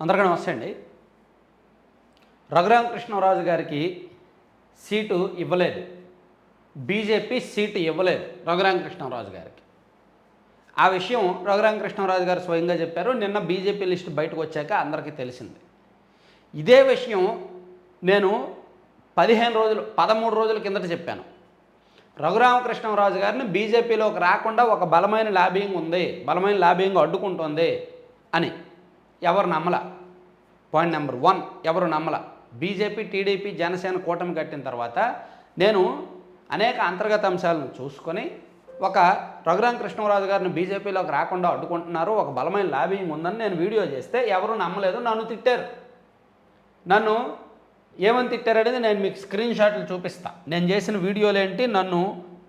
అందరికీ నమస్తే అండి. రఘురామకృష్ణరాజు గారికి సీటు ఇవ్వలేదు. బీజేపీ సీటు ఇవ్వలేదు రఘురామకృష్ణరాజు గారికి. ఆ విషయం రఘురామకృష్ణరాజు గారు స్వయంగా చెప్పారు. నిన్న బీజేపీ లిస్ట్ బయటకు వచ్చాక అందరికీ తెలిసింది. ఇదే విషయం నేను పదిహేను రోజులు పదమూడు రోజుల కిందట చెప్పాను. రఘురామకృష్ణరాజు గారిని బీజేపీలోకి రాకుండా ఒక బలమైన లాబింగ్ ఉంది బలమైన లాబింగ్ అడ్డుకుంటుంది అని. ఎవరు నమ్మల? పాయింట్ నెంబర్ వన్ ఎవరు నమ్మల? బీజేపీ టీడీపీ జనసేన కూటమి కట్టిన తర్వాత నేను అనేక అంతర్గత అంశాలను చూసుకొని ఒక రఘురామ కృష్ణరాజు గారిని బీజేపీలోకి రాకుండా అడ్డుకుంటున్నారు. ఒక బలమైన లాబింగ్ ఉందని నేను వీడియో చేస్తే ఎవరు నమ్మలేదు నన్ను తిట్టారు. నన్ను ఏమని తిట్టారనేది నేను మీకు స్క్రీన్ షాట్లు చూపిస్తా. నేను చేసిన వీడియోలు ఏంటి నన్ను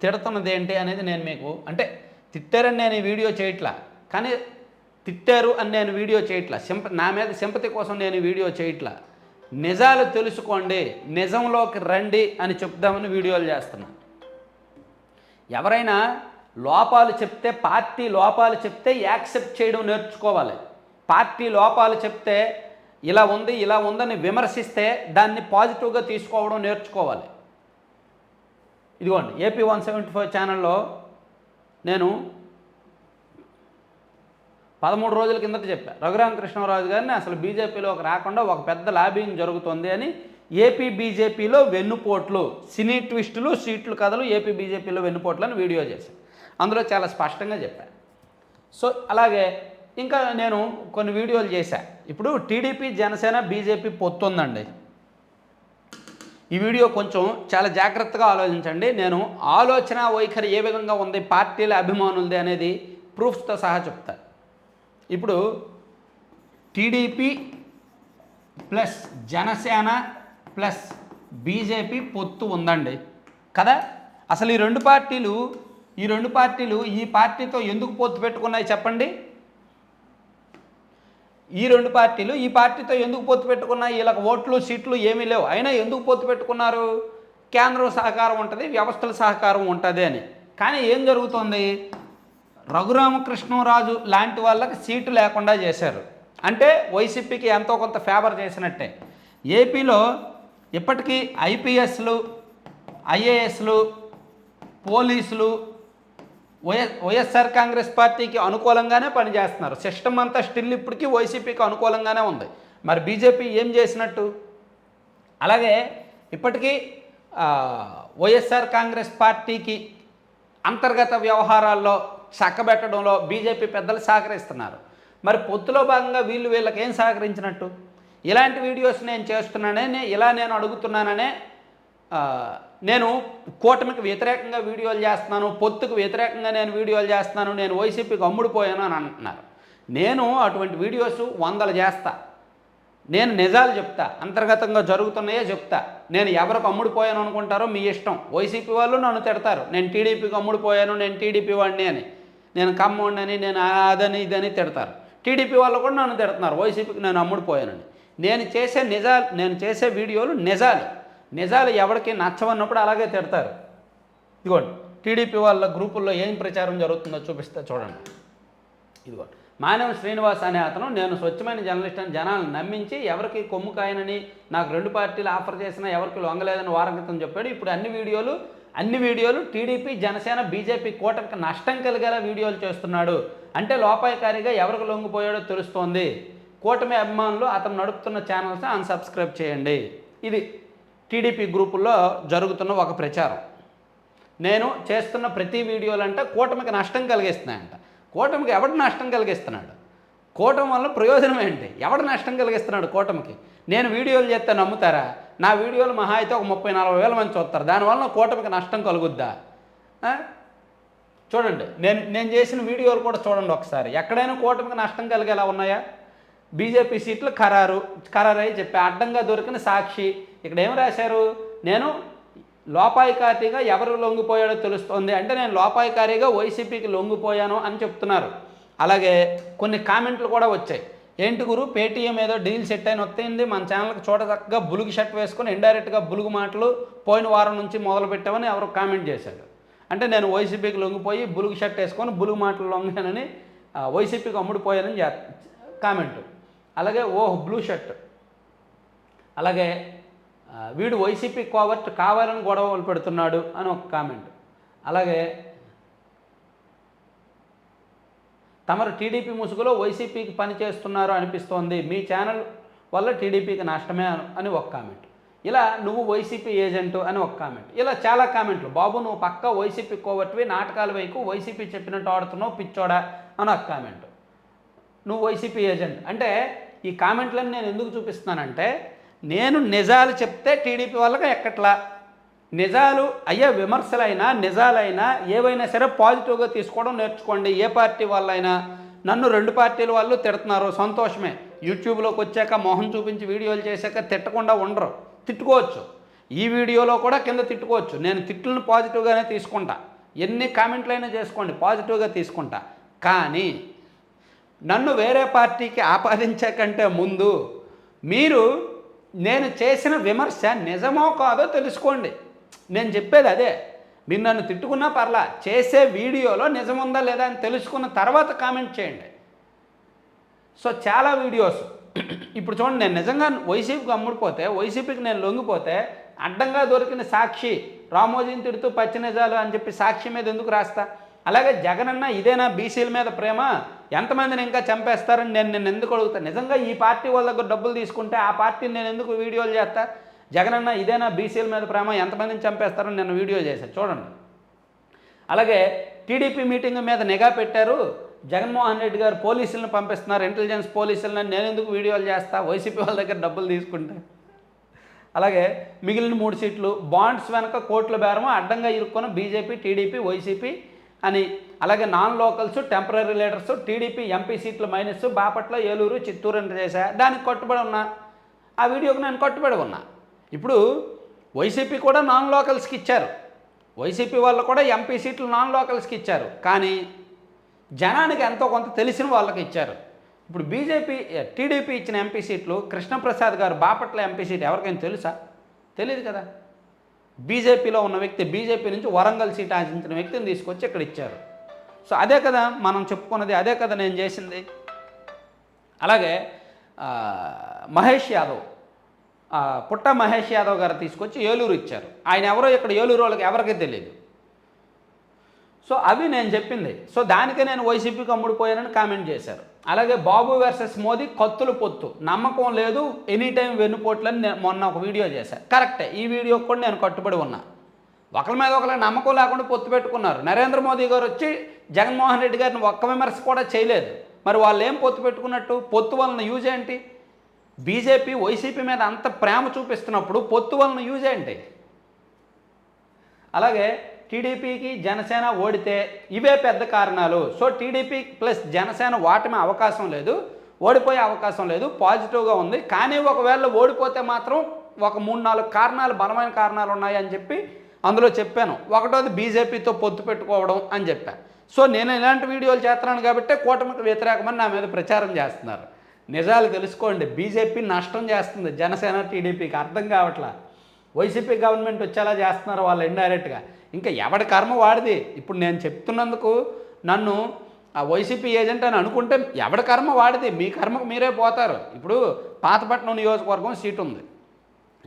తిడుతున్నది ఏంటి అనేది నేను మీకు అంటే తిట్టారని నేను ఈ వీడియో చేయట్లా. కానీ తిట్టారు అని నేను వీడియో చేయట్లా. సింప నా మీద సింపతి కోసం నేను వీడియో చేయట్లా. నిజాలు తెలుసుకోండి నిజంలోకి రండి అని చెప్దామని వీడియోలు చేస్తున్నాను ఎవరైనా లోపాలు చెప్తే పార్టీ లోపాలు చెప్తే యాక్సెప్ట్ చేయడం నేర్చుకోవాలి. పార్టీ లోపాలు చెప్తే ఇలా ఉంది ఇలా ఉందని విమర్శిస్తే దాన్ని పాజిటివ్గా తీసుకోవడం నేర్చుకోవాలి. ఇదిగోండి ఏపీ వన్ సెవెంటీ ఫైవ్ ఛానల్లో నేను పదమూడు రోజుల కిందట చెప్పా. రఘురామకృష్ణరాజు గారిని అసలు బీజేపీలోకి రాకుండా ఒక పెద్ద లాబింగ్ జరుగుతుంది అని ఏపీ బీజేపీలో వెన్నుపోట్లు సినీ ట్విస్టులు సీట్లు కథలు ఏపీ బీజేపీలో వెన్నుపోట్లు అని వీడియో చేశాను అందులో చాలా స్పష్టంగా చెప్పాను సో అలాగే ఇంకా నేను కొన్ని వీడియోలు చేశా. ఇప్పుడు టీడీపీ జనసేన బీజేపీ పొత్తుందండి. ఈ వీడియో కొంచెం చాలా జాగ్రత్తగా ఆలోచించండి. నేను ఆలోచన వైఖరి ఏ విధంగా ఉంది పార్టీల అభిమానులది అనేది ప్రూఫ్స్తో సహా చెప్తాను ఇప్పుడు TDP plus Janasena plus BJP పొత్తు ఉందండి. కదా? అసలు ఈ రెండు పార్టీలు ఈ రెండు పార్టీలు ఈ పార్టీతో ఎందుకు పొత్తు పెట్టుకున్నాయి చెప్పండి? ఈ రెండు పార్టీలు ఈ పార్టీతో ఎందుకు పొత్తు పెట్టుకున్నాయి? వీళ్ళకి ఓట్లు సీట్లు ఏమీ లేవు. అయినా ఎందుకు పొత్తు పెట్టుకున్నారు? కేంద్రం సహకారం ఉంటుంది వ్యవస్థల సహకారం ఉంటుంది అని. కానీ ఏం జరుగుతుంది? రఘురామకృష్ణరాజు లాంటి వాళ్ళకి సీటు లేకుండా చేశారు. అంటే వైసీపీకి ఎంతో కొంత ఫేవర్ చేసినట్టే. ఏపీలో ఇప్పటికీ ఐపీఎస్లు ఐఏఎస్లు పోలీసులు వైఎస్ వైఎస్ఆర్ కాంగ్రెస్ పార్టీకి అనుకూలంగానే పనిచేస్తున్నారు. సిస్టమ్ అంతా స్టిల్ ఇప్పటికీ వైసీపీకి అనుకూలంగానే ఉంది. మరి బీజేపీ ఏం చేసినట్టు? అలాగే ఇప్పటికీ వైఎస్ఆర్ కాంగ్రెస్ పార్టీకి అంతర్గత వ్యవహారాల్లో చక్కబెట్టడంలో బీజేపీ పెద్దలు సహకరిస్తున్నారు. మరి పొత్తులో భాగంగా వీళ్ళు వీళ్ళకి ఏం సహకరించినట్టు? ఇలాంటి వీడియోస్ నేను చేస్తున్నానని ఇలా నేను అడుగుతున్నాననే నేను కూటమికి వ్యతిరేకంగా వీడియోలు చేస్తున్నాను పొత్తుకు వ్యతిరేకంగా నేను వీడియోలు చేస్తున్నాను నేను వైసీపీకి అమ్ముడుపోయాను అని అంటున్నారు. నేను అటువంటి వీడియోస్ వందలు చేస్తా. నేను నిజాలు చెప్తా అంతర్గతంగా జరుగుతున్నాయే చెప్తా. నేను ఎవరికి అమ్ముడుపోయాను అనుకుంటారో మీ ఇష్టం. వైసీపీ వాళ్ళు నన్ను తిడతారు. నేను టీడీపీకి అమ్ముడుపోయాను నేను టీడీపీ వాడిని అని. నేను కమ్మోడిని అని నేను అదని ఇదని తిడతారు. టీడీపీ వాళ్ళు కూడా నన్ను తిడుతున్నారు. వైసీపీకి నేను అమ్ముడిపోయానని నేను చేసే నిజాలు నేను చేసే వీడియోలు నిజాలు. నిజాలు ఎవరికి నచ్చవన్నప్పుడు అలాగే తిడతారు. ఇదిగోండి టీడీపీ వాళ్ళ గ్రూపుల్లో ఏం ప్రచారం జరుగుతుందో చూపిస్తే చూడండి. ఇదిగో మానవ శ్రీనివాస్ అనే అతను నేను స్వచ్ఛమైన జర్నలిస్ట్ అని జనాలను నమ్మించి ఎవరికి కొమ్ము కాయనని నాకు రెండు పార్టీలు ఆఫర్ చేసినా ఎవరికి లొంగలేదని వారం క్రితం చెప్పాడు. ఇప్పుడు అన్ని వీడియోలు అన్ని వీడియోలు టీడీపీ జనసేన బీజేపీ కూటమికి నష్టం కలిగేలా వీడియోలు చేస్తున్నాడు. అంటే లోపాయకారిగా ఎవరికి లొంగిపోయాడో తెలుస్తోంది. కూటమి అభిమానులు అతను నడుపుతున్న ఛానల్స్ని అన్సబ్స్క్రైబ్ చేయండి. ఇది టీడీపీ గ్రూపుల్లో జరుగుతున్న ఒక ప్రచారం. నేను చేస్తున్న ప్రతి వీడియోలంటే కూటమికి నష్టం కలిగిస్తున్నాయంట. కూటమికి ఎవడు నష్టం కలిగిస్తున్నాడు? కూటమి వల్ల ప్రయోజనం ఏంటి? ఎవడు నష్టం కలిగిస్తున్నాడు కూటమికి? నేను వీడియోలు చేస్తే నమ్ముతారా? నా వీడియోలు మహా అయితే ఒక ముప్పై నలభై వేల మంది చూస్తారు. దానివల్ల కూటమికి నష్టం కలుగుద్దా? చూడండి నేను నేను చేసిన వీడియోలు కూడా చూడండి ఒకసారి. ఎక్కడైనా కూటమికి నష్టం కలిగేలా ఉన్నాయా? బీజేపీ సీట్లు ఖరారు ఖరారై చెప్పి అడ్డంగా దొరికిన సాక్షి. ఇక్కడ ఏం రాశారు? నేను లోపాయికారిగా ఎవరు లొంగిపోయాడో తెలుస్తోంది. అంటే నేను లోపాయికారిగా వైసీపీకి లొంగిపోయాను అని చెప్తున్నారు. అలాగే కొన్ని కామెంట్లు కూడా వచ్చాయి. ఏంటి గురు? పేటీఎం ఏదో డీల్ సెట్ అయిన వస్తుంది మన ఛానల్కి చూడదక్కగా బులుగు షర్ట్ వేసుకొని ఇండైరెక్ట్గా బులుగు మాటలు పోయిన వారం నుంచి మొదలు పెట్టామని ఎవరు కామెంట్ చేశారు. అంటే నేను వైసీపీకి లొంగిపోయి బులుగు షర్ట్ వేసుకొని బులుగు మాటలు లొంగానని వైసీపీకి అమ్ముడిపోయానని చే కామెంట్. అలాగే ఓహ్ బ్లూ షర్ట్. అలాగే వీడు వైసీపీ కోవర్ట్ కావాలని గొడవలు పెడుతున్నాడు అని ఒక కామెంట్. అలాగే తమరు టీడీపీ ముసుగులో వైసీపీకి పనిచేస్తున్నారు అనిపిస్తోంది. మీ ఛానల్ వల్ల టీడీపీకి నష్టమే అని ఒక కామెంట్. ఇలా నువ్వు వైసీపీ ఏజెంట్ అని ఒక కామెంట్. ఇలా చాలా కామెంట్లు. బాబు నువ్వు పక్క వైసీపీ కోవట్వి నాటకాలు వైపు వైసీపీ చెప్పినట్టు ఆడుతున్నావు పిచ్చోడా అని ఒక కామెంట్. నువ్వు వైసీపీ ఏజెంట్. అంటే ఈ కామెంట్లను నేను ఎందుకు చూపిస్తున్నానంటే నేను నిజాలు చెప్తే టీడీపీ వాళ్ళకి ఎక్కట్లా? నిజాలు అయ్యే విమర్శలైనా నిజాలైనా ఏవైనా సరే పాజిటివ్గా తీసుకోవడం నేర్చుకోండి. ఏ పార్టీ వాళ్ళైనా నన్ను రెండు పార్టీల వాళ్ళు తిడుతున్నారు. సంతోషమే. యూట్యూబ్లోకి వచ్చాక మొహం చూపించి వీడియోలు చేశాక తిట్టకుండా ఉండరు. తిట్టుకోవచ్చు. ఈ వీడియోలో కూడా కింద తిట్టుకోవచ్చు. నేను తిట్టులను పాజిటివ్గానే తీసుకుంటా. ఎన్ని కామెంట్లైనా చేసుకోండి. పాజిటివ్గా తీసుకుంటా. కానీ నన్ను వేరే పార్టీకి ఆపాదించే కంటే ముందు మీరు నేను చేసిన విమర్శ నిజమో కాదో తెలుసుకోండి. నేను చెప్పేది అదే. మీరు నన్ను తిట్టుకున్నా పర్లా చేసే వీడియోలో నిజముందా లేదా అని తెలుసుకున్న తర్వాత కామెంట్ చేయండి. సో చాలా వీడియోస్. ఇప్పుడు చూడండి నేను నిజంగా వైసీపీకి అమ్ముడిపోతే వైసీపీకి నేను లొంగిపోతే అడ్డంగా దొరికిన సాక్షి రామోజీని తిడుతూ పచ్చి నిజాలు అని చెప్పి సాక్షి మీద ఎందుకు రాస్తా? అలాగే జగనన్న ఇదేనా బీసీల మీద ప్రేమ? ఎంతమందిని ఇంకా చంపేస్తారని నేను నేను ఎందుకు అడుగుతాను నిజంగా ఈ పార్టీ వాళ్ళ దగ్గర డబ్బులు తీసుకుంటే ఆ పార్టీని నేను ఎందుకు వీడియోలు చేస్తా? జగనన్న ఇదేనా బీసీల మీద ప్రేమ? ఎంతమందిని చంపేస్తారని నేను వీడియో చేశాను చూడండి. అలాగే టీడీపీ మీటింగ్ మీద నిఘా పెట్టారు. జగన్మోహన్ రెడ్డి గారు పోలీసులను పంపిస్తున్నారు. ఇంటెలిజెన్స్ పోలీసులను నేను ఎందుకు వీడియోలు చేస్తా? వైసీపీ వాళ్ళ దగ్గర డబ్బులు తీసుకుంటే. అలాగే మిగిలిన మూడు సీట్లు బాండ్స్ వెనక కోట్ల బేరము అడ్డంగా ఇరుక్కున్న బీజేపీ టీడీపీ వైసీపీ అని. అలాగే non locals temporary leaders TDP MP సీట్లు మైనస్ బాపట్ల ఏలూరు చిత్తూరు అని చేశా. దానికి కట్టుబడి ఉన్నా. ఆ వీడియోకి నేను కట్టుబడి ఉన్నా. ఇప్పుడు వైసీపీ కూడా నాన్ లోకల్స్కి ఇచ్చారు. వైసీపీ వాళ్ళు కూడా ఎంపీ సీట్లు నాన్ లోకల్స్కి ఇచ్చారు. కానీ జనానికి ఎంతో కొంత తెలిసిన వాళ్ళకి ఇచ్చారు. ఇప్పుడు బీజేపీ టీడీపీ ఇచ్చిన ఎంపీ సీట్లు కృష్ణప్రసాద్ గారు బాపట్ల ఎంపీ సీట్ ఎవరికైనా తెలుసా? తెలియదు కదా. బీజేపీలో ఉన్న వ్యక్తి బీజేపీ నుంచి వరంగల్ సీట్ ఆశించిన వ్యక్తిని తీసుకొచ్చి ఇక్కడ ఇచ్చారు. సో అదే కదా మనం చెప్పుకున్నది అదే కదా నేను చేసింది. అలాగే మహేష్ యాదవ్ పుట్ట మహేష్ యాదవ్ గారు తీసుకొచ్చి ఏలూరు ఇచ్చారు. ఆయన ఎవరో ఇక్కడ ఏలూరు వాళ్ళకి ఎవరికీ తెలియదు సో అవి నేను చెప్పింది. సో దానికే నేను వైసీపీకి అమ్ముడిపోయానని కామెంట్ చేశారు. అలాగే బాబు వర్సెస్ మోదీ కత్తులు పొత్తు. నమ్మకం లేదు ఎనీ టైం వెన్నుపోట్లని నేను మొన్న ఒక వీడియో చేశాను కరెక్టే ఈ వీడియో కూడా నేను కట్టుబడి ఉన్నా. ఒకరి మీద ఒకరి నమ్మకం లేకుండా పొత్తు పెట్టుకున్నారు. నరేంద్ర మోదీ గారు వచ్చి జగన్మోహన్ రెడ్డి గారిని ఒక్క విమర్శ కూడా చేయలేదు. మరి వాళ్ళు ఏం పొత్తు పెట్టుకున్నట్టు? పొత్తు వలన యూజ్ ఏంటి? బీజేపీ వైసీపీ మీద అంత ప్రేమ చూపిస్తున్నప్పుడు పొత్తు వలన యూజ్ ఏంటి అలాగే టీడీపీకి జనసేన ఓడితే ఇవే పెద్ద కారణాలు. సో టీడీపీ ప్లస్ జనసేన వాటమే అవకాశం లేదు. ఓడిపోయే అవకాశం లేదు. పాజిటివ్గా ఉంది. కానీ ఒకవేళ ఓడిపోతే మాత్రం ఒక మూడు నాలుగు కారణాలు బలమైన కారణాలు ఉన్నాయి అని చెప్పి అందులో చెప్పాను. ఒకటోది బీజేపీతో పొత్తు పెట్టుకోవడం అని చెప్పాను సో నేను ఇలాంటి వీడియోలు చేస్తున్నాను కాబట్టి కూటమికి వ్యతిరేకమని నా మీద ప్రచారం చేస్తున్నారు. నిజాలు తెలుసుకోండి. బీజేపీ నష్టం చేస్తుంది. జనసేన టీడీపీకి అర్థం కావట్లా? వైసీపీ గవర్నమెంట్ వచ్చేలా చేస్తున్నారు వాళ్ళు ఇండైరెక్ట్గా. ఇంకా ఎవడి కర్మ వాడిది? ఇప్పుడు నేను చెప్తున్నందుకు నన్ను ఆ వైసీపీ ఏజెంట్ అని అనుకుంటే ఎవడి కర్మ వాడిది? మీ కర్మకు మీరే పోతారు. ఇప్పుడు పాతపట్నం నియోజకవర్గం సీట్ ఉంది.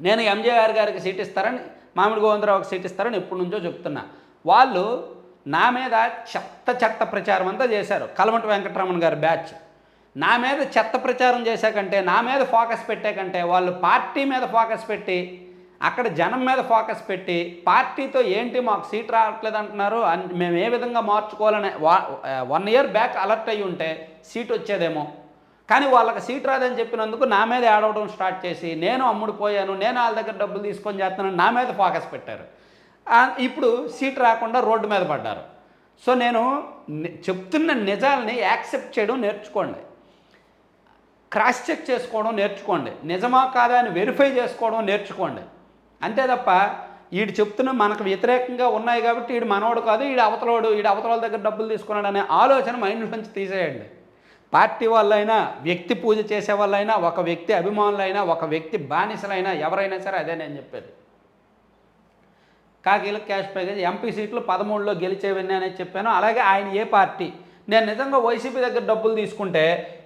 నేను ఎంజేఆర్ గారికి సీట్ ఇస్తారని మామిడి గోవిందరావుకి సీట్ ఇస్తారని ఎప్పటి నుంచో చెప్తున్నా. వాళ్ళు నా మీద చెత్త చెత్త ప్రచారం అంతా చేశారు. కలమటి వెంకటరమణ గారి బ్యాచ్. నా మీద చెత్త ప్రచారం చేశాకంటే నా మీద ఫోకస్ పెట్టాకంటే వాళ్ళు పార్టీ మీద ఫోకస్ పెట్టి అక్కడ జనం మీద ఫోకస్ పెట్టి పార్టీతో ఏంటి మాకు సీట్ రావట్లేదు అంటున్నారు మేము ఏ విధంగా మార్చుకోవాలని వన్ ఇయర్ బ్యాక్ అలర్ట్ అయ్యి ఉంటే సీట్ వచ్చేదేమో. కానీ వాళ్ళకి సీట్ రాదని చెప్పినందుకు నా మీద ఏడవడం స్టార్ట్ చేసి నేను అమ్ముడుపోయాను నేను వాళ్ళ దగ్గర డబ్బులు తీసుకొని చేస్తున్నాను నా మీద ఫోకస్ పెట్టారు. ఇప్పుడు సీట్ రాకుండా రోడ్డు మీద పడ్డారు. సో నేను చెప్తున్న నిజాలని యాక్సెప్ట్ చేయడం నేర్చుకోండి. క్రాస్ చెక్ చేసుకోవడం నేర్చుకోండి. నిజమా కాదా అని వెరిఫై చేసుకోవడం నేర్చుకోండి. అంతే తప్ప వీడు చెప్తున్న మనకు వ్యతిరేకంగా ఉన్నాయి కాబట్టి వీడు మనవాడు కాదు వీడు అవతలోడు వీడు అవతల దగ్గర డబ్బులు తీసుకున్నాడు అనే ఆలోచన మైండ్ నుంచి తీసేయండి. పార్టీ వాళ్ళైనా వ్యక్తి పూజ చేసే వాళ్ళైనా ఒక వ్యక్తి అభిమానులైనా ఒక వ్యక్తి బానిసలైనా ఎవరైనా సరే అదే నేను చెప్పేది. కాకీలకు క్యాష్ ప్యాకేజ్ ఎంపీ సీట్లు పదమూడులో గెలిచేవన్నీ అనేది చెప్పాను. అలాగే ఆయన ఏ పార్టీ? నేను నిజంగా వైసీపీ దగ్గర డబ్బులు తీసుకుంటే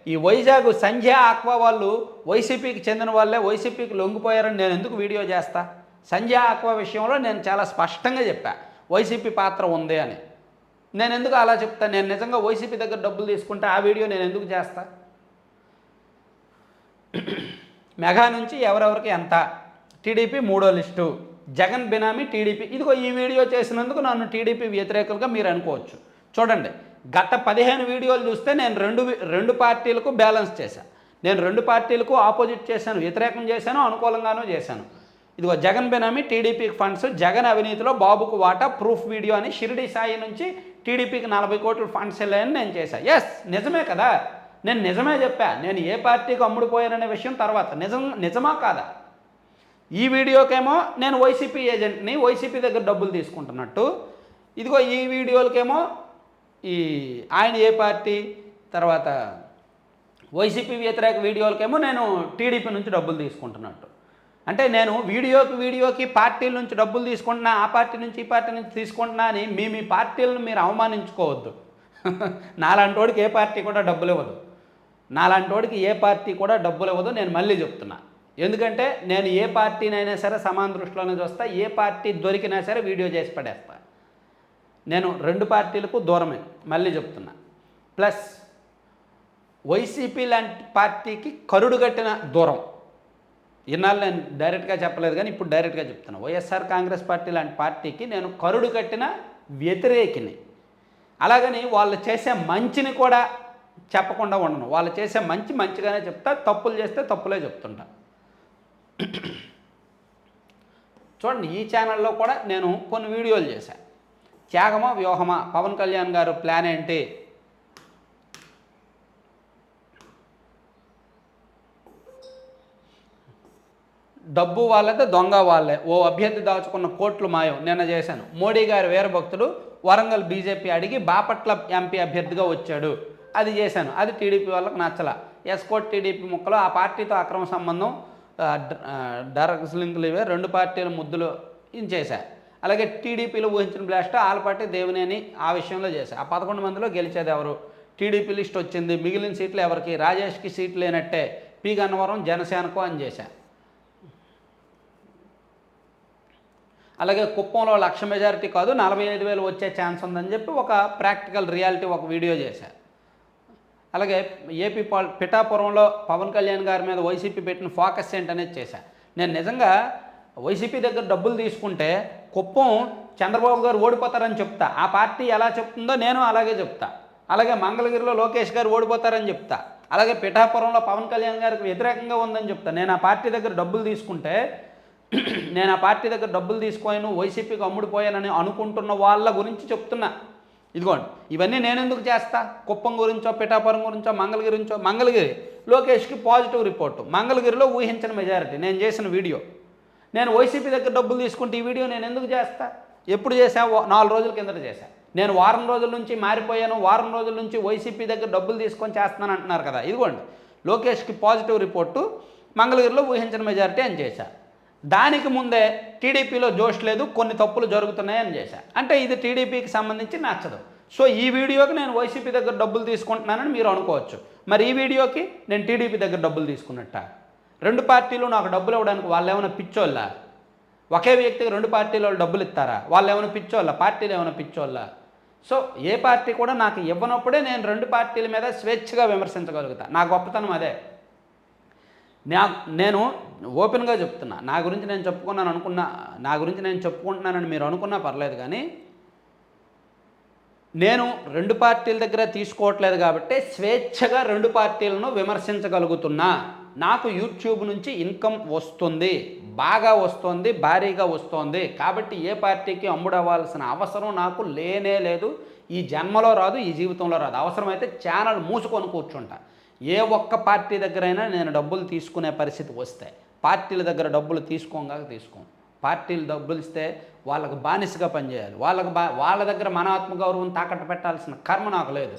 ఈ వైజాగ్ సంధ్య ఆక్వా వాళ్ళు వైసీపీకి చెందిన వాళ్ళే వైసీపీకి లొంగిపోయారని నేను ఎందుకు వీడియో చేస్తా? సంధ్య ఆక్వా విషయంలో నేను చాలా స్పష్టంగా చెప్పా. వైసీపీ పాత్ర ఉంది అని. నేను ఎందుకు అలా చెప్తా? నేను నిజంగా వైసీపీ దగ్గర డబ్బులు తీసుకుంటే ఆ వీడియో నేను ఎందుకు చేస్తా? మెగా నుంచి ఎవరెవరికి ఎంత? టీడీపీ మూడో లిస్టు. జగన్ బినామీ టీడీపీ. ఇదిగో ఈ వీడియో చేసినందుకు నన్ను టీడీపీ వ్యతిరేకులుగా మీరు అనుకోవచ్చు. చూడండి గత పదిహేను వీడియోలు చూస్తే నేను రెండు రెండు పార్టీలకు బ్యాలెన్స్ చేశాను నేను రెండు పార్టీలకు ఆపోజిట్ చేశాను వ్యతిరేకం చేశాను అనుకూలంగానూ చేశాను. ఇదిగో జగన్ బినామీ టీడీపీకి ఫండ్స్ జగన్ అవినీతిలో బాబుకు వాటా ప్రూఫ్ వీడియో అని షిరిడి సాయి నుంచి టీడీపీకి నలభై కోట్ల ఫండ్స్ వెళ్ళాయని నేను చేశాను ఎస్ నిజమే కదా. నేను నిజమే చెప్పా. నేను ఏ పార్టీకి అమ్ముడుపోయాననే విషయం తర్వాత. నిజం నిజమా కాదా? ఈ వీడియోకేమో నేను వైసీపీ ఏజెంట్ని వైసీపీ దగ్గర డబ్బులు తీసుకుంటున్నట్టు. ఇదిగో ఈ వీడియోలకేమో ఈ ఆయన ఏ పార్టీ తర్వాత వైసీపీ వ్యతిరేక వీడియోలకేమో నేను టీడీపీ నుంచి డబ్బులు తీసుకుంటున్నట్టు. అంటే నేను వీడియోకి వీడియోకి పార్టీల నుంచి డబ్బులు తీసుకుంటున్నా ఆ పార్టీ నుంచి ఈ పార్టీ నుంచి తీసుకుంటున్నా అని మీ మీ పార్టీలను మీరు అవమానించుకోవద్దు. నాలాంటోడికి ఏ పార్టీ కూడా డబ్బులు ఇవ్వదు. నాలాంటోడికి ఏ పార్టీ కూడా డబ్బులు ఇవ్వదు నేను మళ్ళీ చెప్తున్నా. ఎందుకంటే నేను ఏ పార్టీనైనా సరే సమాన దృష్టిలోనే చూస్తా ఏ పార్టీ దొరికినా సరే వీడియో చేసి పడేస్తా. నేను రెండు పార్టీలకు దూరమే మళ్ళీ చెప్తున్నా. ప్లస్ వైసీపీ లాంటి పార్టీకి కరుడు కట్టిన దూరం. ఇన్నాళ్ళు నేను డైరెక్ట్గా చెప్పలేదు కానీ ఇప్పుడు డైరెక్ట్గా చెప్తున్నా. వైఎస్ఆర్ కాంగ్రెస్ పార్టీ లాంటి పార్టీకి నేను కరుడు కట్టిన వ్యతిరేకిని. అలాగని వాళ్ళు చేసే మంచిని కూడా చెప్పకుండా ఉండను. వాళ్ళు చేసే మంచి మంచిగానే చెప్తా తప్పులు చేస్తే తప్పులే చెప్తుంటా. చూడండి ఈ ఛానల్లో కూడా నేను కొన్ని వీడియోలు చేశాను త్యాగమా వ్యూహమా? పవన్ కళ్యాణ్ గారు ప్లాన్ ఏంటి? డబ్బు వాళ్ళదే దొంగ వాళ్ళే. ఓ అభ్యర్థి దాచుకున్న కోట్లు మాయం. నిన్న చేశాను. మోడీ గారి వీరభక్తుడు వరంగల్ బీజేపీ అడిగి బాపట్ల ఎంపీ అభ్యర్థిగా వచ్చాడు. అది చేశాను. అది టీడీపీ వాళ్ళకి నచ్చల. ఎస్కోట్ టీడీపీ ముక్కలో ఆ పార్టీతో అక్రమ సంబంధం డ్రగ్స్ లింకులు ఇవే. రెండు పార్టీల ముద్దులు ఇది అలాగే టీడీపీలో ఊహించిన బ్లాస్ట్ ఆలపాటి దేవినేని ఆ విషయంలో చేశా ఆ పదకొండు మందిలో గెలిచేది ఎవరు? టీడీపీ లిస్ట్ వచ్చింది. మిగిలిన సీట్లు ఎవరికి? రాజేష్కి సీట్లు లేనట్టే పి. గన్నవరం జనసేనకు అని చేశా అలాగే కుప్పంలో లక్ష మెజారిటీ కాదు నలభై ఐదు వేలు వచ్చే ఛాన్స్ ఉందని చెప్పి ఒక ప్రాక్టికల్ రియాలిటీ ఒక వీడియో చేశా అలాగే ఏపీ పాల్ పిఠాపురంలో పవన్ కళ్యాణ్ గారి మీద వైసీపీ పెట్టిన ఫోకస్ ఏంటనేది చేశాను నేను నిజంగా వైసీపీ దగ్గర డబ్బులు తీసుకుంటే కుప్పం చంద్రబాబు గారు ఓడిపోతారని చెప్తా. ఆ పార్టీ ఎలా చెప్తుందో నేను అలాగే చెప్తా. అలాగే మంగళగిరిలో లోకేష్ గారు ఓడిపోతారని చెప్తా. అలాగే పిఠాపురంలో పవన్ కళ్యాణ్ గారికి వ్యతిరేకంగా ఉందని చెప్తా. నేను ఆ పార్టీ దగ్గర డబ్బులు తీసుకుంటే నేను ఆ పార్టీ దగ్గర డబ్బులు తీసుకోను వైసీపీకి అమ్ముడుపోయానని అనుకుంటున్న వాళ్ళ గురించి చెప్తున్నా. ఇదిగోండి ఇవన్నీ నేను ఎందుకు చేస్తా? కుప్పం గురించో పిఠాపురం గురించో మంగళగిరి గురించో? మంగళగిరి లోకేష్కి పాజిటివ్ రిపోర్టు. మంగళగిరిలో ఊహించిన మెజారిటీ నేను చేసిన వీడియో నేను వైసీపీ దగ్గర డబ్బులు తీసుకుంటే ఈ వీడియో నేను ఎందుకు చేస్తా? ఎప్పుడు చేసా నాలుగు రోజుల కిందట చేశా. నేను వారం రోజుల నుంచి మారిపోయాను వారం రోజుల నుంచి వైసీపీ దగ్గర డబ్బులు తీసుకొని చేస్తున్నాను అంటున్నారు కదా. ఇదిగోండి లోకేష్కి పాజిటివ్ రిపోర్టు మంగళగిరిలో ఊహించిన మెజారిటీ అని చేశా. దానికి ముందే టీడీపీలో జోష్ లేదు కొన్ని తప్పులు జరుగుతున్నాయని చేశా. అంటే ఇది టీడీపీకి సంబంధించి నచ్చదు. సో ఈ వీడియోకి నేను వైసీపీ దగ్గర డబ్బులు తీసుకుంటున్నానని మీరు అనుకోవచ్చు. మరి ఈ వీడియోకి నేను టీడీపీ దగ్గర డబ్బులు తీసుకున్నట్ట? రెండు పార్టీలు నాకు డబ్బులు ఇవ్వడానికి వాళ్ళు ఏమైనా పిచ్చోళ్ళా? ఒకే వ్యక్తికి రెండు పార్టీల వాళ్ళు డబ్బులు ఇస్తారా? వాళ్ళు ఏమైనా పిచ్చోళ్ళ? పార్టీలు ఏమైనా పిచ్చోళ్ళ? సో ఏ పార్టీ కూడా నాకు ఇవ్వనప్పుడే నేను రెండు పార్టీల మీద స్వేచ్ఛగా విమర్శించగలుగుతా. నా గొప్పతనం అదే. నా నేను ఓపెన్గా చెప్తున్నా. నా గురించి నేను చెప్పుకున్నాను అనుకున్నా నా గురించి నేను చెప్పుకుంటున్నానని మీరు అనుకున్నా పర్లేదు కానీ నేను రెండు పార్టీల దగ్గర తీసుకోవట్లేదు కాబట్టి స్వేచ్ఛగా రెండు పార్టీలను విమర్శించగలుగుతున్నా. నాకు యూట్యూబ్ నుంచి ఇన్కమ్ వస్తుంది బాగా వస్తుంది భారీగా వస్తుంది. కాబట్టి ఏ పార్టీకి అమ్ముడవ్వాల్సిన అవసరం నాకు లేనే లేదు. ఈ జన్మలో రాదు ఈ జీవితంలో రాదు. అవసరమైతే ఛానల్ మూసుకొని కూర్చుంటా. ఏ ఒక్క పార్టీ దగ్గరైనా నేను డబ్బులు తీసుకునే పరిస్థితి వస్తే పార్టీల దగ్గర డబ్బులు తీసుకోగా తీసుకోం పార్టీలు డబ్బులు ఇస్తే వాళ్ళకు బానిసగా పనిచేయాలి. వాళ్ళకు బా వాళ్ళ దగ్గర మన ఆత్మగౌరవం తాకట్టు పెట్టాల్సిన కర్మ నాకు లేదు.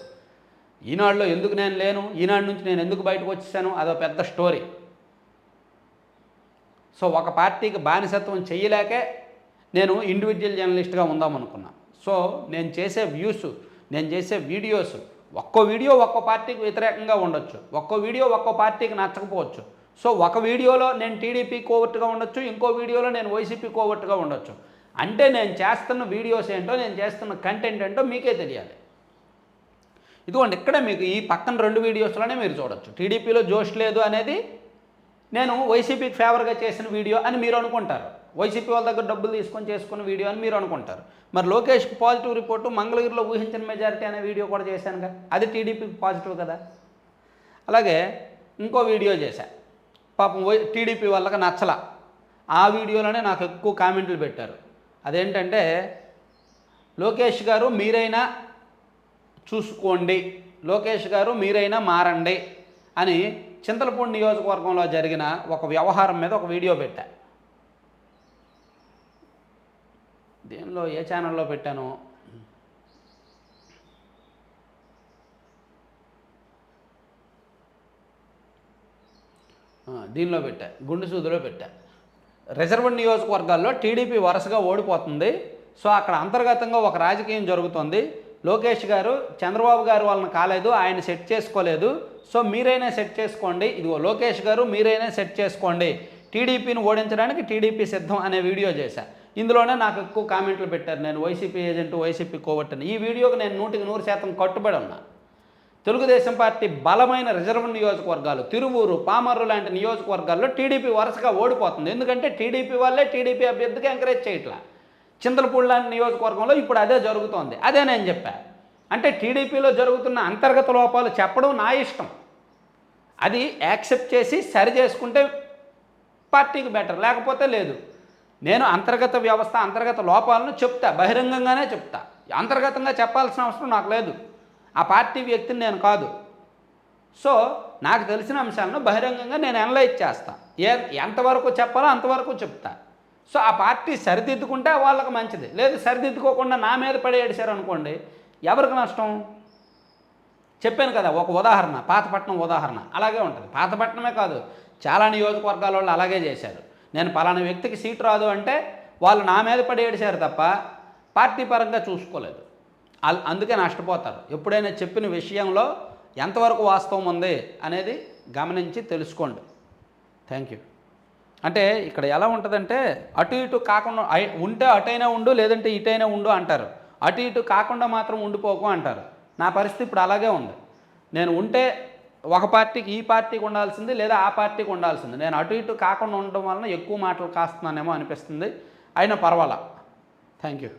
ఈనాడులో ఎందుకు నేను లేను? ఈనాడు నుంచి నేను ఎందుకు బయటకు వచ్చేసాను? అదో పెద్ద స్టోరీ. సో ఒక పార్టీకి బానిసత్వం చేయలేకే నేను ఇండివిజువల్ జర్నలిస్ట్గా ఉందాం అనుకున్నా సో నేను చేసే వ్యూస్ నేను చేసే వీడియోస్ ఒక్కో వీడియో ఒక్కో పార్టీకి వ్యతిరేకంగా ఉండొచ్చు. ఒక్కో వీడియో ఒక్కో పార్టీకి నచ్చకపోవచ్చు. సో ఒక వీడియోలో నేను టీడీపీ కోవర్ట్గా ఉండొచ్చు ఇంకో వీడియోలో నేను వైసీపీ కోవర్ట్గా ఉండొచ్చు. అంటే నేను చేస్తున్న వీడియోస్ ఏంటో నేను చేస్తున్న కంటెంట్ ఏంటో మీకే తెలియాలి. ఇదిగోండి ఇక్కడే మీకు ఈ పక్కన రెండు వీడియోస్లోనే మీరు చూడొచ్చు. టీడీపీలో జోష్ లేదు అనేది నేను వైసీపీకి ఫేవర్గా చేసిన వీడియో అని మీరు అనుకుంటారు. వైసీపీ వాళ్ళ దగ్గర డబ్బులు తీసుకొని చేసుకున్న వీడియో అని మీరు అనుకుంటారు. మరి లోకేష్కి పాజిటివ్ రిపోర్టు మంగళగిరిలో ఊహించిన మెజారిటీ అనే వీడియో కూడా చేశానుగా. అది టీడీపీకి పాజిటివ్ కదా? అలాగే ఇంకో వీడియో చేశా. పాపం టీడీపీ వాళ్ళకి నచ్చల. ఆ వీడియోలోనే నాకు ఎక్కువ కామెంట్లు పెట్టారు. అదేంటంటే లోకేష్ గారు మీరైనా చూసుకోండి. లోకేష్ గారు మీరైనా మారండి అని చింతలపూడి నియోజకవర్గంలో జరిగిన ఒక వ్యవహారం మీద ఒక వీడియో పెట్టా. దీనిలో ఏ ఛానల్లో పెట్టాను? దీనిలో పెట్టా. గుండు సూదిలో పెట్టా. రిజర్వ్డ్ నియోజకవర్గాల్లో టీడీపీ వరుసగా ఓడిపోతుంది. సో అక్కడ అంతర్గతంగా ఒక రాజకీయం జరుగుతుంది. లోకేష్ గారు చంద్రబాబు గారు వాళ్ళని కాలేదు ఆయన సెట్ చేసుకోలేదు. సో మీరైనా సెట్ చేసుకోండి. ఇదిగో లోకేష్ గారు మీరైనా సెట్ చేసుకోండి. టీడీపీని ఓడించడానికి టీడీపీ సిద్ధం అనే వీడియో చేశా. ఇందులోనే నాకు ఎక్కువ కామెంట్లు పెట్టారు నేను వైసీపీ ఏజెంట్ వైసీపీ కోవట్టని ఈ వీడియోకి నేను నూటికి నూరు శాతం కట్టుబడి ఉన్నా. తెలుగుదేశం పార్టీ బలమైన రిజర్వ్ నియోజకవర్గాలు తిరువూరు పామర్రు లాంటి నియోజకవర్గాల్లో టీడీపీ వరుసగా ఓడిపోతుంది. ఎందుకంటే టీడీపీ వాళ్ళే టీడీపీ అభ్యర్థికి ఎంకరేజ్ చేయట్లా. చింతలపూడి లాంటి నియోజకవర్గంలో ఇప్పుడు అదే జరుగుతోంది. అదే నేను చెప్పా. అంటే టీడీపీలో జరుగుతున్న అంతర్గత లోపాలు చెప్పడం నా ఇష్టం. అది యాక్సెప్ట్ చేసి సరి చేసుకుంటే పార్టీకి బెటర్ లేకపోతే లేదు. నేను అంతర్గత వ్యవస్థ అంతర్గత లోపాలను చెప్తా బహిరంగంగానే చెప్తా. అంతర్గతంగా చెప్పాల్సిన అవసరం నాకు లేదు. ఆ పార్టీ వ్యక్తిని నేను కాదు. సో నాకు తెలిసిన అంశాలను బహిరంగంగా నేను అనలైజ్ చేస్తాను ఏ ఎంతవరకు చెప్పాలో అంతవరకు చెప్తా. సో ఆ పార్టీ సరిదిద్దుకుంటే వాళ్ళకి మంచిది. లేదు సరిదిద్దుకోకుండా నా మీద పడేసారు అనుకోండి ఎవరికి నష్టం? చెప్పాను కదా ఒక ఉదాహరణ పాతపట్నం ఉదాహరణ. అలాగే ఉంటుంది. పాతపట్నమే కాదు చాలా నియోజకవర్గాల వాళ్ళు అలాగే చేశారు. నేను పలానా వ్యక్తికి సీటు రాదు అంటే వాళ్ళు నా మీద పడి ఏడిశారు తప్ప పార్టీ పరంగా చూసుకోలేదు. అందుకే నష్టపోతారు. ఎప్పుడైనా చెప్పిన విషయంలో ఎంతవరకు వాస్తవం ఉంది అనేది గమనించి తెలుసుకోండి. థ్యాంక్ యూ అంటే ఇక్కడ ఎలా ఉంటుందంటే అటు ఇటు కాకుండా ఉంటే అటైనా ఉండు లేదంటే ఇటైనా ఉండు అంటారు. అటు ఇటు కాకుండా మాత్రం ఉండిపోకు అంటారు. నా పరిస్థితి ఇప్పుడు అలాగే ఉంది. నేను ఉంటే ఒక పార్టీకి ఈ పార్టీకి ఉండాల్సింది లేదా ఆ పార్టీకి ఉండాల్సింది. నేను అటు ఇటు కాకుండా ఉండడం వలన ఎక్కువ మాటలు కాస్తున్నానేమో అనిపిస్తుంది. అయినా పర్వాలా. Thank you